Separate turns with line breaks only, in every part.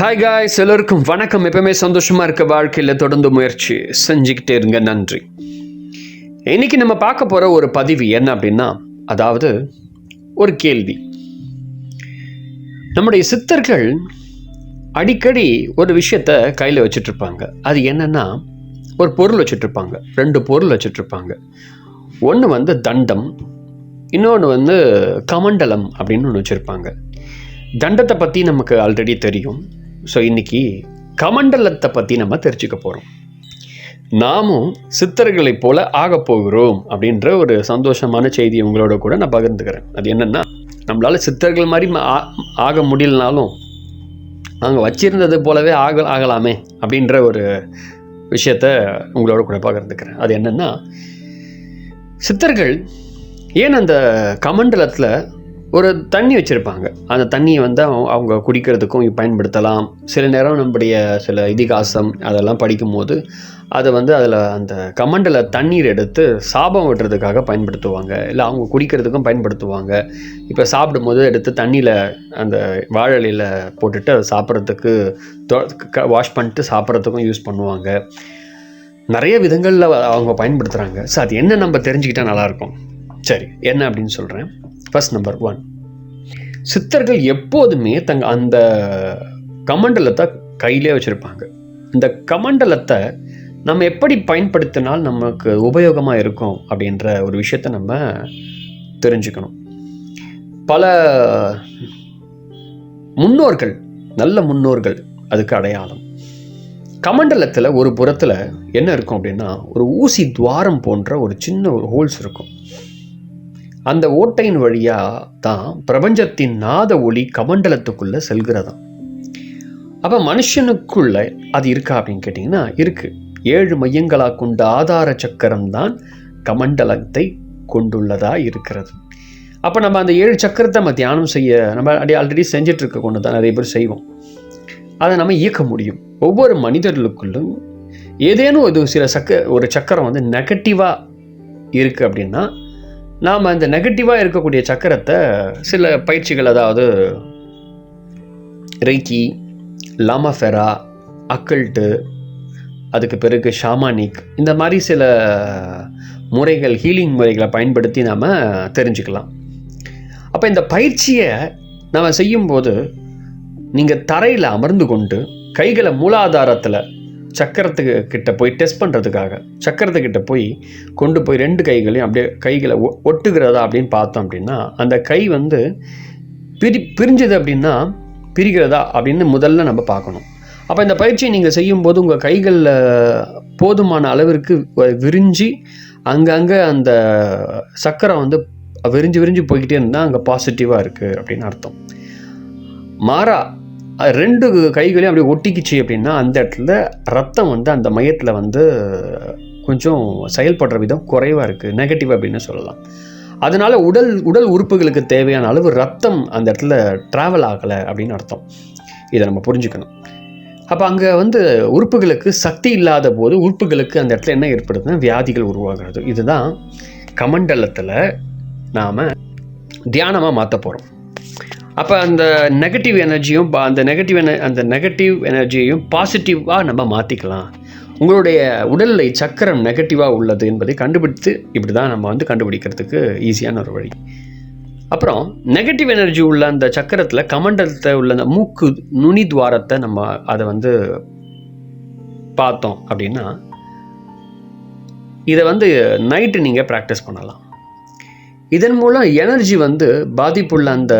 Hi guys எல்லோருக்கும் வணக்கம். எப்பவுமே சந்தோஷமாக இருக்க வாழ்க்கையில் தொடர்ந்து முயற்சி. செஞ்சுக்கிட்டே இருங்க. நன்றி. இன்னைக்கு நம்ம பார்க்க போகிற ஒரு பதிவு என்ன அப்படின்னா அதாவது ஒரு கேள்வி. நம்முடைய சித்தர்கள் அடிக்கடி ஒரு விஷயத்த கையில் வச்சுட்ருப்பாங்க அது என்னென்னா ஒரு பொருள் வச்சுட்ருப்பாங்க ரெண்டு பொருள் வச்சுட்ருப்பாங்க ஒன்று வந்து தண்டம் இன்னொன்று வந்து கமண்டலம் அப்படின்னு ஒன்று வச்சுருப்பாங்க. தண்டத்தை பற்றி நமக்கு ஆல்ரெடி தெரியும். ஸோ இன்னைக்கு கமண்டலத்தை பற்றி நம்ம தெரிஞ்சுக்க போகிறோம் நாமும் சித்தர்களைப் போல ஆகப் போகிறோம் அப்படின்ற ஒரு சந்தோஷமான செய்தி உங்களோட கூட நான் பகிர்ந்துக்கிறேன். அது என்னென்னா நம்மளால் சித்தர்கள் மாதிரி ஆ- ஆக முடியலனாலும் நாங்கள் வச்சிருந்தது போலவே ஆக ஆகலாமே அப்படின்ற ஒரு விஷயத்த உங்களோட கூட பகிர்ந்துக்கிறேன். அது என்னென்னா சித்தர்கள் ஏன் அந்த கமண்டலத்தில் ஒரு தண்ணி வச்சுருப்பாங்க. அந்த தண்ணியை வந்து அவங்க அவங்க குடிக்கிறதுக்கும் பயன்படுத்தலாம். சில நேரம் நம்முடைய சில இதிகாசம் அதெல்லாம் படிக்கும்போது அதை வந்து அதில் அந்த கமண்டில் தண்ணீர் எடுத்து சாபம் விடுறதுக்காக பயன்படுத்துவாங்க. இல்லை அவங்க குடிக்கிறதுக்கும் பயன்படுத்துவாங்க. இப்போ சாப்பிடும்போது எடுத்து தண்ணியில் அந்த வாழலையில் போட்டுட்டு அதை சாப்பிட்றதுக்கு வாஷ் பண்ணிட்டு சாப்பிட்றதுக்கும் யூஸ் பண்ணுவாங்க. நிறைய விதங்களில் அவங்க பயன்படுத்துகிறாங்க ஸோ அது என்ன நம்ம தெரிஞ்சுக்கிட்டால் நல்லாயிருக்கும்? சரி என்ன அப்படின்னு சொல்கிறேன் ஃபர்ஸ்ட் நம்பர் ஒன் சித்தர்கள் எப்போதுமே தங்க அந்த கமண்டலத்தை கையிலே வச்சுருப்பாங்க. இந்த கமண்டலத்தை நம்ம எப்படி பயன்படுத்தினால் நமக்கு உபயோகமாக இருக்கும் அப்படின்ற ஒரு விஷயத்த நம்ம தெரிஞ்சுக்கணும். பல முன்னோர்கள் நல்ல முன்னோர்கள் அதுக்கு அடையாளம். கமண்டலத்தில் ஒரு புறத்தில் என்ன இருக்கும் அப்படின்னா ஒரு ஊசி துவாரம் போன்ற ஒரு சின்ன ஒரு ஹோல்ஸ் இருக்கும். அந்த ஓட்டையின் வழியாக தான் பிரபஞ்சத்தின் நாத ஒளி கமண்டலத்துக்குள்ளே செல்கிறதாம். அப்போ மனுஷனுக்குள்ள அது இருக்கா அப்படின்னு கேட்டிங்கன்னா இருக்குது ஏழு மையங்களாக கொண்ட ஆதார சக்கரம் தான் கமண்டலத்தை கொண்டுள்ளதாக இருக்கிறது. அப்போ நம்ம அந்த ஏழு சக்கரத்தை நம்ம தியானம் செய்ய நம்ம அடி ஆல்ரெடி செஞ்சிட்ருக்க கொண்டு தான் நிறைய பேர் செய்வோம். அதை நம்ம இயக்க முடியும். ஒவ்வொரு மனிதர்களுக்குள்ளும் ஏதேனும் ஒரு சில சக்க ஒரு சக்கரம் வந்து நெகட்டிவாக இருக்குது அப்படின்னா நாம் அந்த நெகட்டிவாக இருக்கக்கூடிய சக்கரத்தை சில பயிற்சிகள் அதாவது ரெய்கி லாமாஃபெரா அக்கல்ட்டு அதுக்கு பிறகு ஷாமானிக் இந்த மாதிரி சில முறைகள் ஹீலிங் முறைகளை பயன்படுத்தி நாம் தெரிஞ்சுக்கலாம். அப்போ இந்த பயிற்சியை நாம் செய்யும்போது நீங்கள் தரையில் அமர்ந்து கொண்டு கைகளை மூலாதாரத்தில் சக்கரத்துக்கு கிட்ட போய் டெஸ்ட் பண்ணுறதுக்காக சக்கரத்துக்கிட்ட போய் கொண்டு போய் ரெண்டு கைகளையும் அப்படியே கைகளை ஒ- ஒட்டுகிறதா அப்படின்னு பார்த்தோம் அப்படின்னா அந்த கை வந்து பிரி பிரிஞ்சது அப்படின்னா பிரிகிறதா அப்படின்னு முதல்ல நம்ம பார்க்கணும். அப்போ இந்த பயிற்சியை நீங்கள் செய்யும்போது உங்கள் கைகளில் போதுமான அளவிற்கு வ- விரிஞ்சு அங்கங்கே அந்த சக்கரம் வந்து விரிஞ்சு விரிஞ்சு போய்கிட்டே இருந்தால் அங்கே பாசிட்டிவாக இருக்குது அப்படின்னு அர்த்தம். மாறா ரெண்டு கைகளையும் அப்படியே ஒட்டிக்கிச்சு அப்படின்னா அந்த இடத்துல ரத்தம் வந்து அந்த மையத்தில் வந்து கொஞ்சம் செயல்படுற விதம் குறைவாக இருக்குது நெகட்டிவ் அப்படின்னு சொல்லலாம். அதனால் உடல் உடல் உறுப்புகளுக்கு தேவையான அளவு ரத்தம் அந்த இடத்துல ட்ராவல் ஆகலை அப்படின்னு அர்த்தம். இதை நம்ம புரிஞ்சுக்கணும். அப்போ அங்கே வந்து உறுப்புகளுக்கு சக்தி இல்லாத போது உறுப்புகளுக்கு அந்த இடத்துல என்ன ஏற்படுதுன்னா வியாதிகள் உருவாகிறது. இதுதான் கமண்டலத்தில் நாம் தியானமாக மாற்ற போகிறோம் அப்போ அந்த நெகட்டிவ் எனர்ஜியும் அந்த நெகட்டிவ் என அந்த நெகட்டிவ் எனர்ஜியையும் பாசிட்டிவாக நம்ம மாற்றிக்கலாம் உங்களுடைய உடலில் சக்கரம் நெகட்டிவாக உள்ளது என்பதை கண்டுபிடித்து இப்படி தான் நம்ம வந்து கண்டுபிடிக்கிறதுக்கு ஈஸியான ஒரு வழி. அப்புறம் நெகட்டிவ் எனர்ஜி உள்ள அந்த சக்கரத்தில் கமண்டலத்தை உள்ள அந்த மூக்கு நுனி துவாரத்தை நம்ம அதை வந்து பார்த்தோம் அப்படின்னா இதை வந்து நைட்டு நீங்கள் ப்ராக்டிஸ் பண்ணலாம். இதன் மூலம் எனர்ஜி வந்து பாதிப்புள்ள அந்த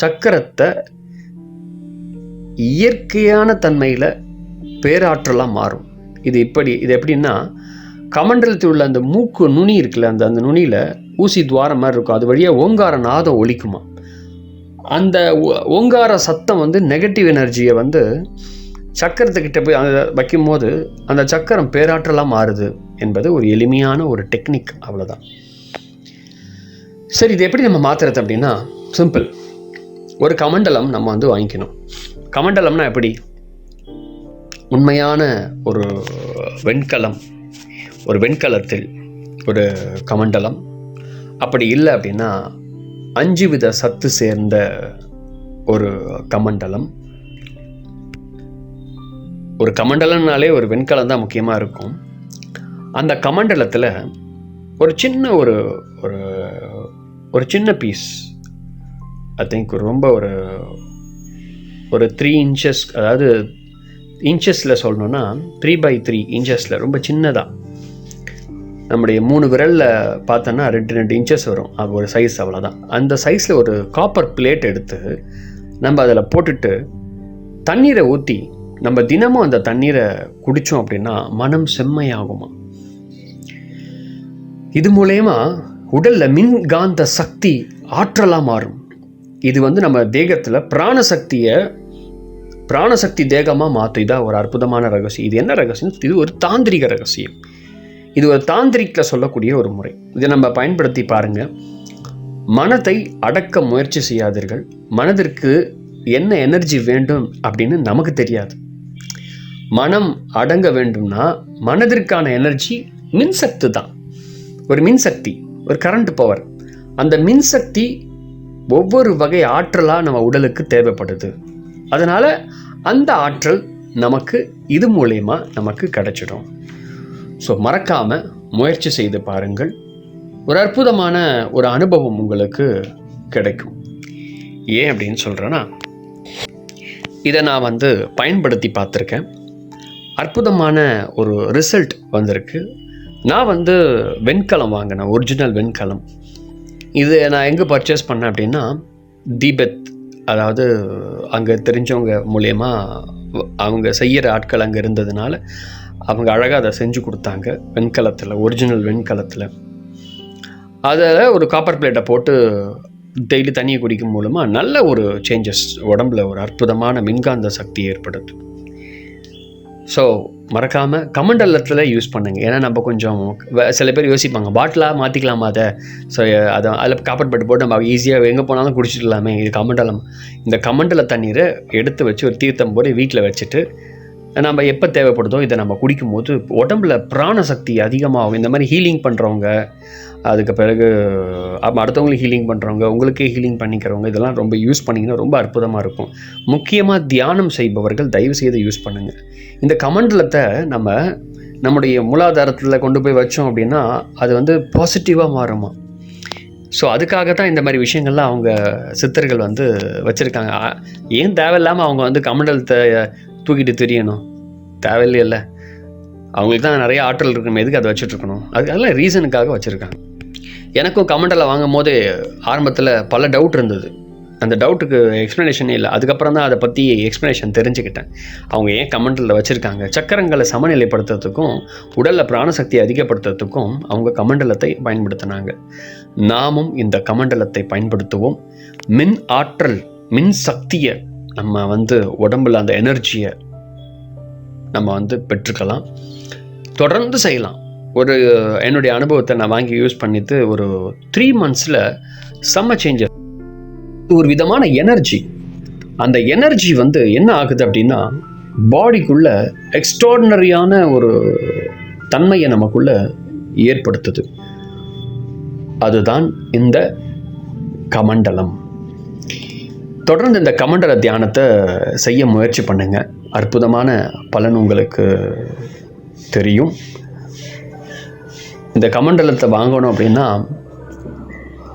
சக்கரத்தை இயற்கையான தன்மையில் பேராற்றலாக மாறும். இது இப்படி இது எப்படின்னா கமண்டலத்தில் உள்ள அந்த மூக்கு நுனி இருக்குல்ல அந்த அந்த நுனியில் ஊசி துவாரம் மாதிரி இருக்கும். அது வழியாக ஓங்கார நாதம் ஒலிக்குமா? அந்த ஓ- ஓங்கார சத்தம் வந்து நெகட்டிவ் எனர்ஜியை வந்து சக்கரத்துக்கிட்ட போய் அதை வைக்கும்போது அந்த சக்கரம் பேராற்றலாக மாறுது என்பது ஒரு எளிமையான ஒரு டெக்னிக் அவ்வளோதான் சரி இது எப்படி நம்ம மாற்றுறது அப்படின்னா சிம்பிள் ஒரு கமண்டலம் நம்ம வந்து வாங்கிக்கணும். கமண்டலம்னா எப்படி? உண்மையான ஒரு வெண்கலம் ஒரு வெண்கலத்தில் ஒரு கமண்டலம். அப்படி இல்லை அப்படின்னா அஞ்சு வித சத்து சேர்ந்த ஒரு கமண்டலம். ஒரு கமண்டலம்னாலே ஒரு வெண்கலம் தான் முக்கியமாக இருக்கும். அந்த கமண்டலத்தில் ஒரு சின்ன ஒரு ஒரு ஒரு சின்ன பீஸ் ஐ திங்க் ரொம்ப ஒரு ஒரு த்ரீ இன்ச்சஸ் அதாவது இன்ச்சஸில் சொல்லணுன்னா த்ரீ பை த்ரீ இன்ச்சஸில் ரொம்ப சின்னதாக நம்முடைய மூணு விரலில் பார்த்தோன்னா ரெண்டு ரெண்டு இன்ச்சஸ் வரும். அது ஒரு சைஸ் அவ்வளோதான் அந்த சைஸில் ஒரு காப்பர் பிளேட் எடுத்து நம்ம அதில் போட்டுட்டு தண்ணீரை ஊற்றி நம்ம தினமும் அந்த தண்ணீரை குடித்தோம் அப்படின்னா மனம் செம்மையாகுமா? இது மூலயமா உடலில் மின்காந்த சக்தி ஆற்றலாக மாறும். இது வந்து நம்ம தேகத்தில் பிராணசக்தியை பிராணசக்தி தேகமாக மாற்றி இதான் ஒரு அற்புதமான ரகசியம். இது என்ன ரகசியம்? இது ஒரு தாந்திரிக ரகசியம். இது ஒரு தாந்திரிக்கில் சொல்லக்கூடிய ஒரு முறை. இதை நம்ம பயன்படுத்தி பாருங்கள் மனதை அடக்க முயற்சி செய்யாதீர்கள். மனதிற்கு என்ன எனர்ஜி வேண்டும் அப்படின்னு நமக்கு தெரியாது. மனம் அடங்க வேண்டும்னா மனதிற்கான எனர்ஜி மின்சக்தி தான் ஒரு மின்சக்தி ஒரு கரண்ட் பவர் அந்த மின்சக்தி ஒவ்வொரு வகை ஆற்றலாக நம்ம உடலுக்கு தேவைப்படுது. அதனால் அந்த ஆற்றல் நமக்கு இது மூலயமா நமக்கு கிடைச்சிடும். ஸோ மறக்காமல் முயற்சி செய்து பாருங்கள். ஒரு அற்புதமான ஒரு அனுபவம் உங்களுக்கு கிடைக்கும். ஏன் அப்படின்னு சொல்கிறேன்னா இதை நான் வந்து பயன்படுத்தி பார்த்துருக்கேன். அற்புதமான ஒரு ரிசல்ட் வந்திருக்கு. நான் வந்து வெண்கலம் வாங்கினேன் ஒரிஜினல் வெண்கலம். இது நான் எங்கே பர்ச்சேஸ் பண்ணேன் அப்படின்னா தீபத் அதாவது அங்கே தெரிஞ்சவங்க மூலயமா அவங்க செய்கிற ஆட்கள் அங்கே இருந்ததுனால அவங்க அழகாக அதை செஞ்சு கொடுத்தாங்க வெண்கலத்தில் ஒரிஜினல் வெண்கலத்தில். அதில் ஒரு காப்பர் பிளேட்டை போட்டு டெய்லி தண்ணியை குடிக்கும் மூலமாக நல்ல ஒரு சேஞ்சஸ் உடம்புல ஒரு அற்புதமான மின்காந்த சக்தி ஏற்படுது. ஸோ மறக்காமல் கமெண்ட் அல்லத்தில் யூஸ் பண்ணுங்கள் ஏன்னா நம்ம கொஞ்சம் சில பேர் யோசிப்பாங்க பாட்டிலாக மாற்றிக்கலாமா அதை? ஸோ அதை அதில் காப்பர் பட்டு போட்டு நம்ம ஈஸியாக எங்கே போனாலும் குடிச்சிடலாமே இது கமண்டலம் இந்த கமண்டல தண்ணீரை எடுத்து வச்சு ஒரு தீர்த்தம் போட்டு வீட்டில் வச்சுட்டு நம்ம எப்போ தேவைப்படுதோ இதை நம்ம குடிக்கும்போது உடம்புல பிராண சக்தி அதிகமாகும். இந்த மாதிரி ஹீலிங் பண்ணுறவங்க அதுக்கு பிறகு அடுத்தவங்களுக்கு ஹீலிங் பண்ணுறவங்க உங்களுக்கே ஹீலிங் பண்ணிக்கிறவங்க இதெல்லாம் ரொம்ப யூஸ் பண்ணிங்கன்னா ரொம்ப அற்புதமாக இருக்கும். முக்கியமாக தியானம் செய்பவர்கள் தயவு செய்து யூஸ் பண்ணுங்கள் இந்த கமண்டலத்தை நம்ம நம்முடைய மூலாதாரத்தில் கொண்டு போய் வச்சோம் அப்படின்னா அது வந்து பாசிட்டிவாக மாறுமா? ஸோ அதுக்காக தான் இந்த மாதிரி விஷயங்கள்லாம் அவங்க சித்தர்கள் வந்து வச்சுருக்காங்க. ஏன் தேவையில்லாமல் அவங்க வந்து கமண்டலத்தை தூக்கிட்டு தெரியணும்? தேவையில்லையில்ல. அவங்களுக்கு தான் நிறைய ஆற்றல் இருக்கணும் எதுக்கு அதை வச்சுட்டு இருக்கணும்? அதெல்லாம் ரீசனுக்காக வச்சுருக்காங்க. எனக்கும் கமெண்டில் வாங்கும் போது ஆரம்பத்தில் பல டவுட் இருந்தது. அந்த டவுட்டுக்கு எக்ஸ்ப்ளனேஷனே இல்லை. அதுக்கப்புறம் தான் அதை பற்றி எக்ஸ்ப்ளனேஷன் தெரிஞ்சுக்கிட்டேன். அவங்க ஏன் கமெண்டில் வச்சுருக்காங்க? சக்கரங்களை சமநிலைப்படுத்துறதுக்கும் உடலில் பிராணசக்தியை அதிகப்படுத்துறதுக்கும் அவங்க கமண்டலத்தை பயன்படுத்தினாங்க. நாமும் இந்த கமண்டலத்தை பயன்படுத்துவோம். மின் ஆற்றல் மின் சக்தியை நம்ம வந்து உடம்புல அந்த எனர்ஜியை நம்ம வந்து பெற்றுக்கலாம். தொடர்ந்து செய்யலாம். ஒரு என்னுடைய அனுபவத்தை நான் வாங்கி யூஸ் பண்ணிட்டு ஒரு த்ரீ மந்த்ஸில் செம்ம சேஞ்சஸ் ஒரு விதமான எனர்ஜி அந்த எனர்ஜி வந்து என்ன ஆகுது அப்படின்னா பாடிக்குள்ள எக்ஸ்ட்ராடினரியான ஒரு தன்மையை நமக்குள்ள ஏற்படுத்துது. அதுதான் இந்த கமண்டலம். தொடர்ந்து இந்த கமண்டல தியானத்தை செய்ய முயற்சி பண்ணுங்க. அற்புதமான பலன் உங்களுக்கு தெரியும். இந்த கமண்டலத்தை வாங்கணும் அப்படின்னா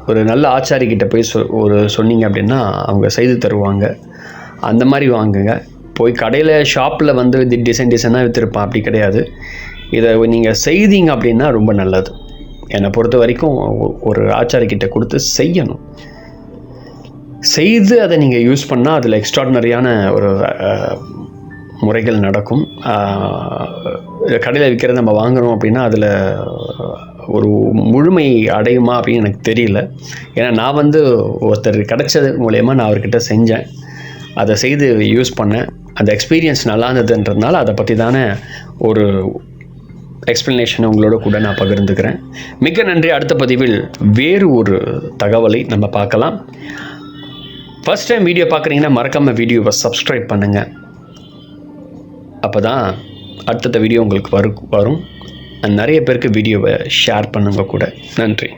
ஒரு நல்ல ஆச்சாரிக்கிட்ட போய் சொ ஒரு சொன்னீங்க அப்படின்னா அவங்க செய்து தருவாங்க. அந்த மாதிரி வாங்குங்க. போய் கடையில் ஷாப்பில் வந்து இது டிசைன் டிசைனாக விற்றுருப்பான் அப்படி கிடையாது. இதை நீங்கள் செய்தீங்க அப்படின்னா ரொம்ப நல்லது. என்னை பொறுத்த வரைக்கும் ஒரு ஆச்சாரிக்கிட்ட கொடுத்து செய்யணும். செய்து அதை நீங்கள் யூஸ் பண்ணால் அதில் எக்ஸ்ட்ராடினரியான ஒரு முறைகள் நடக்கும். கடையில் விற்கிறத நம்ம வாங்குகிறோம் அப்படின்னா அதில் ஒரு முழுமை அடையுமா அப்படின்னு எனக்கு தெரியல. ஏன்னா நான் வந்து ஒருத்தர் கிடைச்சது மூலயமா நான் அவர்கிட்ட செஞ்சேன். அதை செய்து யூஸ் பண்ணேன். அந்த எக்ஸ்பீரியன்ஸ் நல்லா இருந்ததுன்றதுனால அதை பற்றி தானே ஒரு எக்ஸ்ப்ளனேஷன் உங்களோட கூட நான் பகிர்ந்துக்கிறேன். மிக நன்றி. அடுத்த பதிவில் வேறு ஒரு தகவலை நம்ம பார்க்கலாம். ஃபர்ஸ்ட் டைம் வீடியோ பார்க்குறீங்கன்னா மறக்காமல் வீடியோவை சப்ஸ்கிரைப் பண்ணுங்கள் அப்போ தான் அடுத்தடுத்த வீடியோ உங்களுக்கு வரும். வரும் நிறைய பேருக்கு வீடியோவை ஷேர் பண்ணுங்க கூட. நன்றி.